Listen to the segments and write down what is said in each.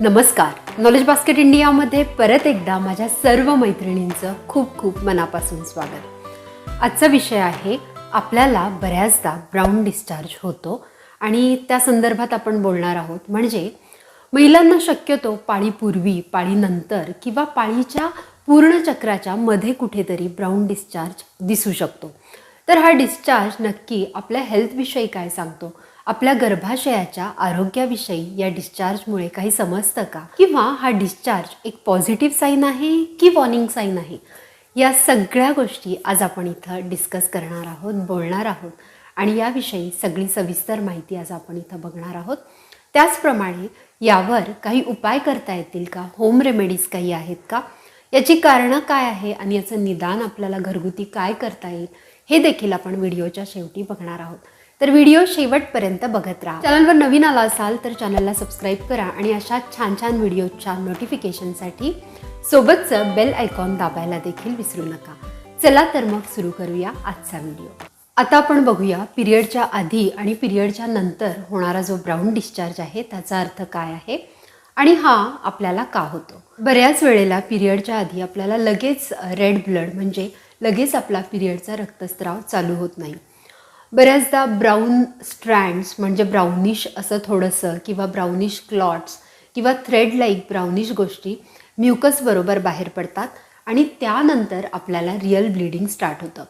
नमस्कार. Knowledge basket इंडियामध्ये परत एकदा माझ्या सर्व मैत्रिणींचं खूप खूप मनापासून स्वागत. आजचा विषय आहे आपल्याला बऱ्याचदा ब्राऊन डिस्चार्ज होतो आणि त्या संदर्भात आपण बोलणार आहोत. म्हणजे महिलांना शक्यतो पाळीपूर्वी पाळीनंतर किंवा पाळीच्या पूर्ण चक्राच्या मध्ये कुठेतरी ब्राऊन डिस्चार्ज दिसू शकतो. तर हा डिस्चार्ज नक्की आपल्या हेल्थविषयी काय सांगतो? आपल्या गर्भाशयाच्या आरोग्याविषयी या डिस्चार्जमुळे काही समजतं का? किंवा हा डिस्चार्ज एक पॉझिटिव्ह साईन आहे की वॉर्निंग साईन आहे? या सगळ्या गोष्टी आज आपण इथं डिस्कस करणार आहोत बोलणार आहोत. आणि याविषयी सगळी सविस्तर माहिती आज आपण इथं बघणार आहोत. त्याचप्रमाणे यावर काही उपाय करता येतील का? होम रेमेडीज काही आहेत का? याची कारणं काय आहे? आणि याचं निदान आपल्याला घरगुती काय करता येईल? हे देखील आपण व्हिडिओच्या शेवटी बघणार आहोत. तर व्हिडिओ शेवटपर्यंत बघत राहा. चॅनलवर नवीन आला असाल तर चॅनलला सबस्क्राईब करा आणि अशा छान छान व्हिडिओच्या नोटिफिकेशनसाठी सोबतचं बेल आयकॉन दाबायला देखील विसरू नका. चला तर मग सुरू करूया आजचा व्हिडिओ. आता आपण बघूया पिरियडच्या आधी आणि पिरियडच्या नंतर होणारा जो ब्राऊन डिस्चार्ज आहे त्याचा अर्थ काय आहे आणि हा आपल्याला का होतो? बऱ्याच वेळेला पिरियडच्या आधी आपल्याला लगेच रेड ब्लड म्हणजे लगेच आपला पिरियडचा रक्तस्राव चालू होत नाही. बऱ्याचदा ब्राऊन स्ट्रँड्स म्हणजे ब्राउनिश असं थोडंसं किंवा ब्राउनिश क्लॉट्स किंवा थ्रेड लाईक ब्राउनिश गोष्टी म्युकसबरोबर बाहेर पडतात आणि त्यानंतर आपल्याला रिअल ब्लिडिंग स्टार्ट होतं.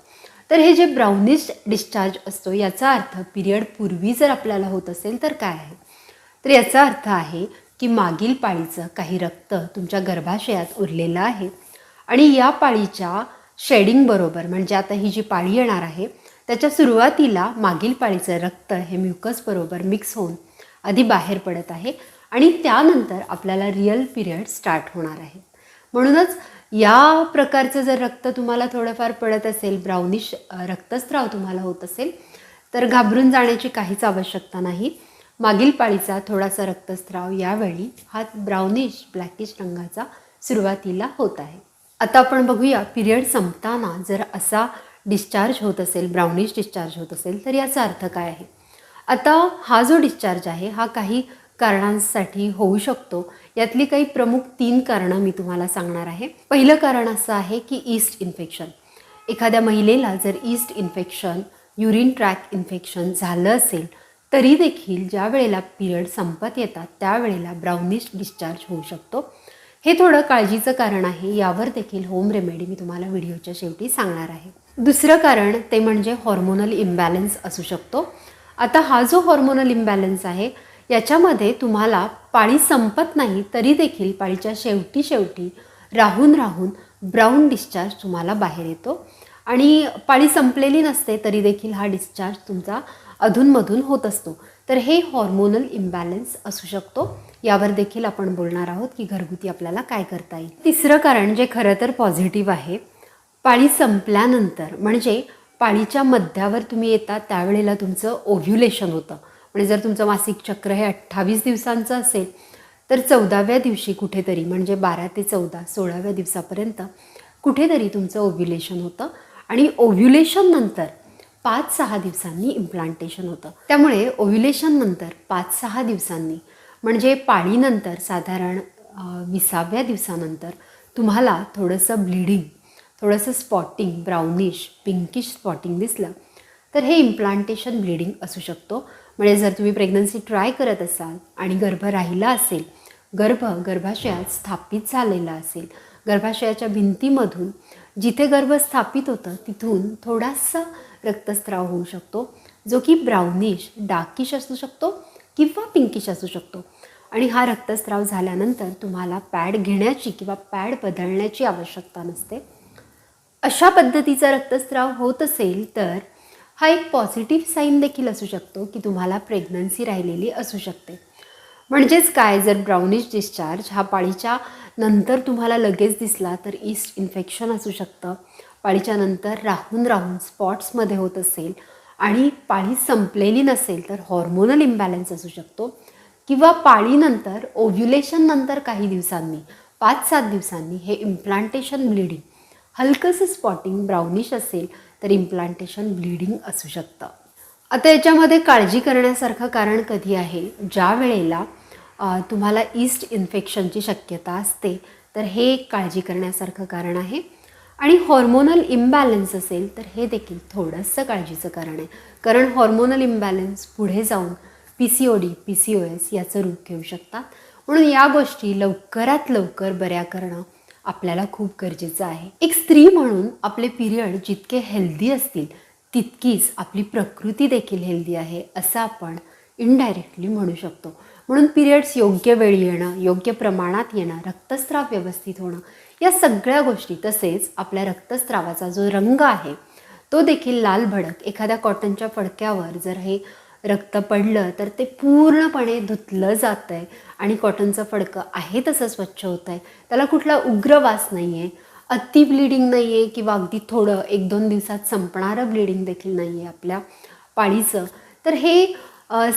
तर हे जे ब्राउनिश डिस्चार्ज असतो याचा अर्थ पिरियड पूर्वी जर आपल्याला होत असेल तर काय आहे? तर याचा अर्थ आहे की मागील पाळीचं काही रक्त तुमच्या गर्भाशयात उरलेलं आहे आणि या पाळीच्या शेडिंगबरोबर म्हणजे आता ही जी पाळी येणार आहे त्याच्या सुरुवातीला मागील पाळीचं रक्त हे म्युकसबरोबर मिक्स होऊन आधी बाहेर पडत आहे आणि त्यानंतर आपल्याला रिअल पिरियड स्टार्ट होणार आहे. म्हणूनच या प्रकारचं जर रक्त तुम्हाला थोडंफार पडत असेल ब्राउनिश रक्तस्राव तुम्हाला होत असेल तर घाबरून जाण्याची काहीच आवश्यकता नाही. मागील पाळीचा थोडासा रक्तस्राव यावेळी हा ब्राउनिश ब्लॅकिश रंगाचा सुरुवातीला होत आहे. आता आपण बघूया पिरियड संपताना जर असा डिस्चार्ज होत असेल ब्राउनिश डिस्चार्ज होत असेल तर याचा अर्थ काय आहे? आता हा जो डिस्चार्ज आहे हा काही कारणांसाठी होऊ शकतो. यातली काही प्रमुख तीन कारणं मी तुम्हाला सांगणार आहे. पहिलं कारण असं आहे की ईस्ट इन्फेक्शन एखाद्या महिलेला जर yeast infection urine tract infection झालं असेल तरी देखील ज्या वेळेला पिरियड संपत येतात त्यावेळेला ब्राउनिश डिस्चार्ज होऊ शकतो. हे थोडं काळजीचं कारण आहे यावर देखील होम रेमेडी मी तुम्हाला व्हिडिओच्या शेवटी सांगणार आहे. दुसरं कारण ते म्हणजे हॉर्मोनल इम्बॅलन्स असू शकतो. आता हा जो हॉर्मोनल इम्बॅलन्स आहे याच्यामध्ये तुम्हाला पाळी संपत नाही तरी देखील पाळीच्या शेवटी शेवटी राहून राहून ब्राऊन डिस्चार्ज तुम्हाला बाहेर येतो. आणि पाळी संपलेली नसते तरी देखील हा डिस्चार्ज तुमचा अधूनमधून होत असतो. तर हे हॉर्मोनल इम्बॅलन्स असू शकतो. यावर देखील आपण बोलणार आहोत की घरगुती आपल्याला काय करता येईल. तिसरं कारण जे खरं तर पॉझिटिव्ह आहे पाळी संपल्यानंतर म्हणजे पाळीच्या मध्यावर तुम्ही येता त्यावेळेला तुमचं ओव्ह्युलेशन होतं. म्हणजे जर तुमचं मासिक चक्र हे अठ्ठावीस दिवसांचं असेल तर चौदाव्या दिवशी कुठेतरी म्हणजे बारा ते चौदा सोळाव्या दिवसापर्यंत कुठेतरी तुमचं ओव्ह्युलेशन होतं. आणि ओव्ह्युलेशन नंतर पाच सहा दिवसांनी इम्प्लांटेशन होतं. त्यामुळे ओव्ह्युलेशन नंतर पाच सहा दिवसांनी म्हणजे पाळीनंतर साधारण विसाव्या दिवसानंतर तुम्हाला थोडंसं ब्लिडिंग थोडंसं स्पॉटिंग ब्राउनिश पिंकिश स्पॉटिंग दिसलं तर हे इम्प्लांटेशन ब्लिडिंग असू शकतो. म्हणजे जर तुम्ही प्रेग्नन्सी ट्राय करत असाल आणि गर्भ राहिला असेल गर्भ गर्भाशयात स्थापित झालेला असेल गर्भाशयाच्या भिंतीमधून जिथे गर्भ स्थापित होतं तिथून थोडासा रक्तस्राव होऊ शकतो जो की ब्राउनिश डाकिश असू शकतो किंवा पिंकिश असू शकतो. आणि हा रक्तस्राव झाल्यानंतर तुम्हाला पॅड घेण्याची किंवा पॅड बदलण्याची आवश्यकता नसते. अशा पद्धतीचा रक्तस्राव होत असेल तर हा एक पॉझिटिव्ह साईन देखील असू शकतो की तुम्हाला प्रेग्नन्सी राहिलेली असू शकते. म्हणजेच काय जर ब्राउनिश डिस्चार्ज हा पाळीच्या नंतर तुम्हाला लगेच दिसला तर ईस्ट इन्फेक्शन असू शकतं. पाळीच्या नंतर राहून राहून स्पॉट्समध्ये होत असेल आणि पाळी संपलेली नसेल तर हॉर्मोनल इम्बॅलन्स असू शकतो. किंवा पाळीनंतर ओव्ह्युलेशन नंतर काही दिवसांनी पाच सात दिवसांनी हे इम्प्लांटेशन ब्लिडिंग हलकंसं स्पॉटिंग ब्राउनिश असेल तर इम्प्लांटेशन ब्लिडिंग असू शकतं. आता याच्यामध्ये काळजी करण्यासारखं कारण कधी आहे? ज्या वेळेला तुम्हाला ईस्ट इन्फेक्शनची शक्यता असते तर हे एक काळजी करण्यासारखं कारण आहे. आणि हॉर्मोनल इम्बॅलन्स असेल तर हे देखील थोडंसं काळजीचं कारण आहे. कारण हॉर्मोनल इम्बॅलन्स पुढे जाऊन P C O D P C O S याचं रूप घेऊ शकतात. म्हणून या गोष्टी लवकरात लवकर बऱ्या करणं आपल्याला खूप गरजेचं आहे. एक स्त्री म्हणून आपले पिरियड जितके हेल्दी असतील तितकीच आपली प्रकृती देखील हेल्दी आहे असं आपण इनडायरेक्टली म्हणू शकतो. म्हणून पिरियड्स योग्य वेळी येणं योग्य प्रमाणात येणं रक्तस्राव व्यवस्थित होणं या सगळ्या गोष्टी तसेच आपल्या रक्तस्रावाचा जो रंग आहे तो देखील लाल भडक एखाद्या कॉटनच्या फडक्यावर जर हे रक्त पडलं तर ते पूर्णपणे धुतलं जातं आहे आणि कॉटनचं फडकं आहे तसं स्वच्छ होतं आहे त्याला कुठला उग्र वास नाही आहे अति ब्लिडिंग नाही आहे किंवा अगदी थोडं एक दोन दिवसात संपणारं ब्लिडिंग देखील नाही आहे आपल्या पाळीचं. तर हे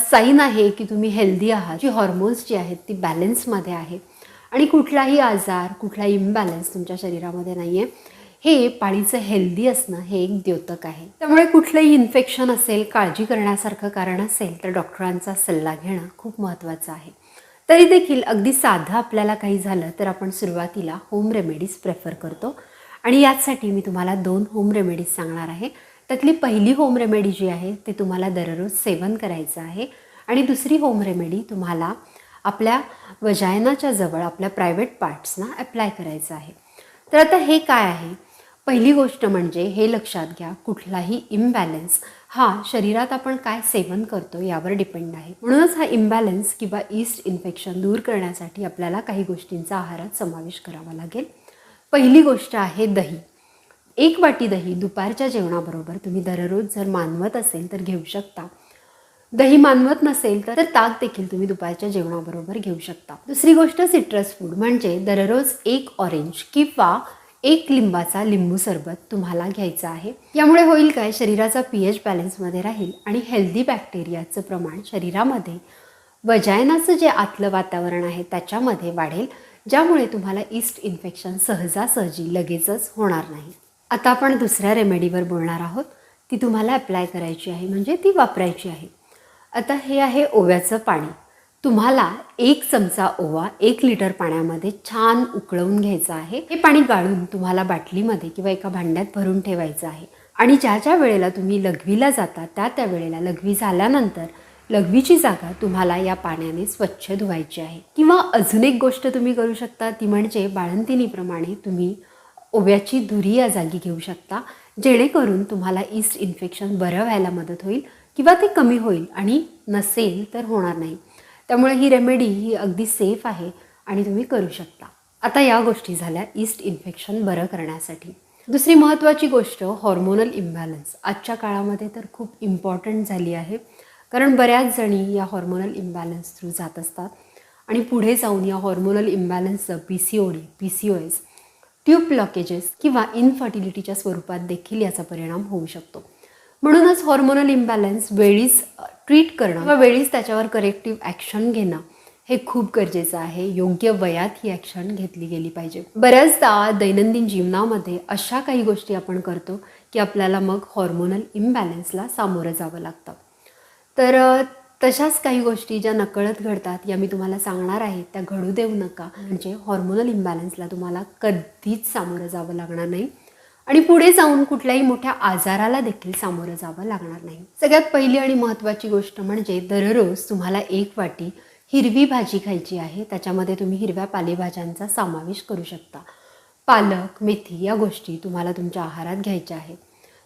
साईन आहे की तुम्ही हेल्दी आहात. जी हॉर्मोन्स जी आहेत ती बॅलन्समध्ये आहे. आणि कुठलाही आजार कुठलाही इम्बॅलन्स तुमच्या शरीरामध्ये नाही आहे हे पाळीचं हेल्दी असणं हे एक द्योतक आहे. त्यामुळे कुठलंही इन्फेक्शन असेल काळजी करण्यासारखं कारण असेल तर डॉक्टरांचा सल्ला घेणं खूप महत्त्वाचं आहे. तरी देखील अगदी साधं आपल्याला काही झालं तर आपण सुरुवातीला होम रेमेडीज प्रेफर करतो. आणि याचसाठी मी तुम्हाला दोन होम रेमेडीज सांगणार आहे. त्यातली पहिली होम रेमेडी जी आहे ती तुम्हाला दररोज सेवन करायचं आहे. आणि दुसरी होम रेमेडी तुम्हाला आपल्या वजायनाच्या जवळ आपल्या प्रायव्हेट पार्ट्सना अप्लाय करायचं आहे. तर आता हे काय आहे? पहिली गोष्ट म्हणजे हे लक्षात घ्या कुठलाही इम्बॅलन्स हा शरीरात आपण काय सेवन करतो यावर डिपेंड आहे. म्हणूनच हा इम्बॅलन्स किंवा ईस्ट इन्फेक्शन दूर करण्यासाठी आपल्याला काही गोष्टींचा आहारात समावेश करावा लागेल. पहिली गोष्ट आहे दही. एक वाटी दही दुपारच्या जेवणाबरोबर तुम्ही दररोज जर मानवत असेल तर घेऊ शकता. दही मानवत नसेल तर ताक देखील तुम्ही दुपारच्या जेवणाबरोबर घेऊ शकता. दुसरी गोष्ट सिट्रस फूड म्हणजे दररोज एक ऑरेंज किंवा एक लिंबाचा लिंबू सरबत तुम्हाला घ्यायचा आहे. यामुळे होईल काय? शरीराचा पी एच बॅलन्समध्ये राहील आणि हेल्दी बॅक्टेरियाचं प्रमाण शरीरामध्ये वजायनाचं जे आतलं वातावरण आहे त्याच्यामध्ये वाढेल ज्यामुळे तुम्हाला ईस्ट इन्फेक्शन सहजासहजी लगेचच होणार नाही. आता आपण दुसऱ्या रेमेडीवर बोलणार आहोत. ती तुम्हाला अप्लाय करायची आहे म्हणजे ती वापरायची आहे. आता हे आहे ओव्याचं पाणी. तुम्हाला एक चमचा ओवा एक लिटर पाण्यामध्ये छान उकळवून घ्यायचं आहे. हे पाणी गाळून तुम्हाला बाटलीमध्ये किंवा एका भांड्यात भरून ठेवायचं आहे. आणि ज्या ज्या वेळेला तुम्ही लघवीला जाता त्या त्या वेळेला लघवी झाल्यानंतर लघवीची जागा तुम्हाला या पाण्याने स्वच्छ धुवायची आहे. किंवा अजून एक गोष्ट तुम्ही करू शकता ती म्हणजे बाळंतिनीप्रमाणे तुम्ही ओव्याची धुरी या जागी घेऊ शकता जेणेकरून तुम्हाला ईस्ट इन्फेक्शन बरं व्हायला मदत होईल किंवा ते कमी होईल आणि नसेल तर होणार नाही. त्यामुळे ही रेमेडी ही अगदी सेफ आहे आणि तुम्ही करू शकता. आता या गोष्टी झाल्या ईस्ट इन्फेक्शन बरं करण्यासाठी. दुसरी महत्त्वाची गोष्ट हॉर्मोनल इम्बॅलन्स आजच्या काळामध्ये तर खूप इम्पॉर्टंट झाली आहे. कारण बऱ्याच जणी या हॉर्मोनल इम्बॅलन्स थ्रू जात असतात. आणि पुढे जाऊन या hormonal इम्बॅलन्सचं P C O D P C O S tube blockages किंवा इनफर्टिलिटीच्या स्वरूपात देखील याचा परिणाम होऊ शकतो. म्हणूनच हॉर्मोनल इम्बॅलन्स वेळीच ट्रीट करणं. किंवा वेळीच त्याच्यावर करेक्टिव्ह ॲक्शन घेणं हे खूप गरजेचं आहे. योग्य वयात ही ॲक्शन घेतली गेली पाहिजे. बऱ्याचदा दैनंदिन जीवनामध्ये अशा काही गोष्टी आपण करतो की आपल्याला मग हॉर्मोनल इम्बॅलन्सला सामोरं जावं लागतं. तर तशाच काही गोष्टी ज्या नकळत घडतात या मी तुम्हाला सांगणार आहे. त्या घडू देऊ नका. म्हणजे हॉर्मोनल इम्बॅलन्सला तुम्हाला कधीच सामोरं जावं लागणार नाही. आणि पुढे जाऊन कुठल्याही मोठ्या आजाराला देखील सामोरं जावं लागणार नाही. सगळ्यात पहिली आणि महत्त्वाची गोष्ट म्हणजे दररोज तुम्हाला एक वाटी हिरवी भाजी खायची आहे. त्याच्यामध्ये तुम्ही हिरव्या पालेभाज्यांचा समावेश करू शकता. पालक मेथी या गोष्टी तुम्हाला तुमच्या आहारात घ्यायच्या आहेत.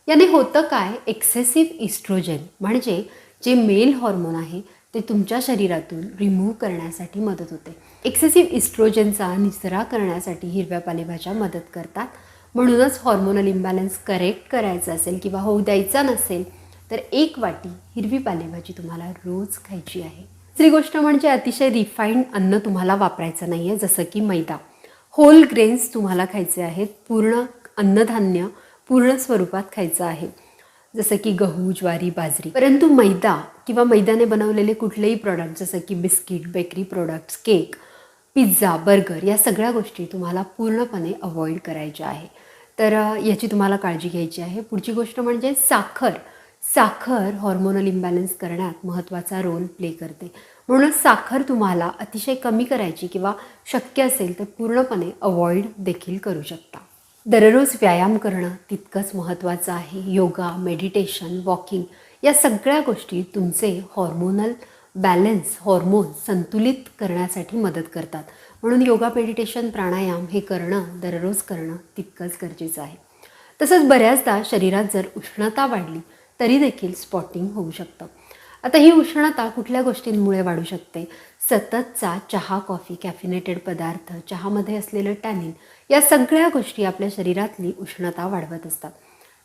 याने होतं काय? एक्सेसिव्ह इस्ट्रोजन म्हणजे जे मेल हॉर्मोन आहे ते तुमच्या शरीरातून रिमूव्ह करण्यासाठी मदत होते. एक्सेसिव्ह इस्ट्रोजनचा निचरा करण्यासाठी हिरव्या पालेभाज्या मदत करतात. म्हणूनच हॉर्मोनल इम्बॅलन्स करेक्ट करायचा असेल किंवा होऊ द्यायचा नसेल तर एक वाटी हिरवी पालेभाजी तुम्हाला रोज खायची आहे. दुसरी गोष्ट म्हणजे अतिशय रिफाईंड अन्न तुम्हाला वापरायचं नाही आहे जसं की मैदा. होल ग्रेन्स तुम्हाला खायचे आहेत पूर्ण अन्नधान्य पूर्ण स्वरूपात खायचं आहे. जसं की गहू ज्वारी बाजरी. परंतु मैदा किंवा मैद्याने बनवलेले कुठलेही प्रॉडक्ट जसं की biscuit bakery products cake pizza burger या सगळ्या गोष्टी तुम्हाला पूर्णपणे अवॉइड करायच्या आहे. तर याची तुम्हाला काळजी घ्यायची आहे. पुढची गोष्ट म्हणजे साखर. साखर हॉर्मोनल इम्बॅलन्स करण्यात महत्त्वाचा रोल प्ले करते. म्हणून साखर तुम्हाला अतिशय कमी करायची किंवा शक्य असेल तर पूर्णपणे अवॉइड देखील करू शकता. दररोज व्यायाम करणं तितकंच महत्त्वाचं आहे. योगा मेडिटेशन वॉकिंग या सगळ्या गोष्टी तुमचे हॉर्मोनल बॅलन्स हॉर्मोन संतुलित करण्यासाठी मदत करतात. म्हणून योगा मेडिटेशन प्राणायाम हे करणं दररोज करणं तितकंच गरजेचं आहे. तसंच बऱ्याचदा शरीरात जर उष्णता वाढली तरी देखील स्पॉटिंग होऊ शकतं. आता ही उष्णता कुठल्या गोष्टींमुळे वाढू शकते? सततचा चहा कॉफी कॅफिनेटेड पदार्थ चहामध्ये असलेलं टॅनिन या सगळ्या गोष्टी आपल्या शरीरातली उष्णता वाढवत असतात.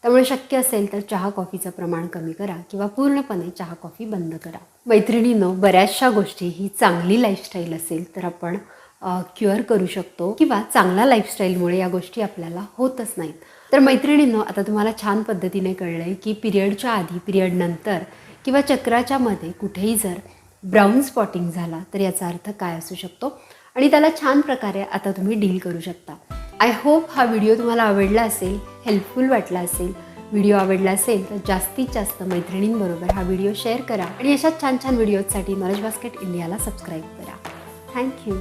त्यामुळे शक्य असेल तर चहा कॉफीचं प्रमाण कमी करा किंवा पूर्णपणे चहा कॉफी बंद करा. मैत्रिणीनं बऱ्याचशा गोष्टी ही चांगली लाईफस्टाईल असेल तर आपण क्युअर करू शकतो किंवा चांगल्या लाईफस्टाईलमुळे या गोष्टी आपल्याला होतच नाहीत. तर मैत्रिणींनो आता तुम्हाला छान पद्धतीने कळलं आहे की पिरियडच्या आधी पिरियड नंतर किंवा चक्राच्या मध्ये कुठेही जर ब्राऊन स्पॉटिंग झाला तर याचा अर्थ काय असू शकतो? आणि त्याला छान प्रकारे आता तुम्ही डील करू शकता. आय होप हा व्हिडिओ तुम्हाला आवडला असेल हेल्पफुल वाटला असेल व्हिडिओ आवडला असेल तर जास्तीत जास्त मैत्रिणींबरोबर हा व्हिडिओ शेअर करा आणि अशा छान छान व्हिडिओजसाठी नॉलेज बास्केट इंडियाला सबस्क्राईब करा. Thank you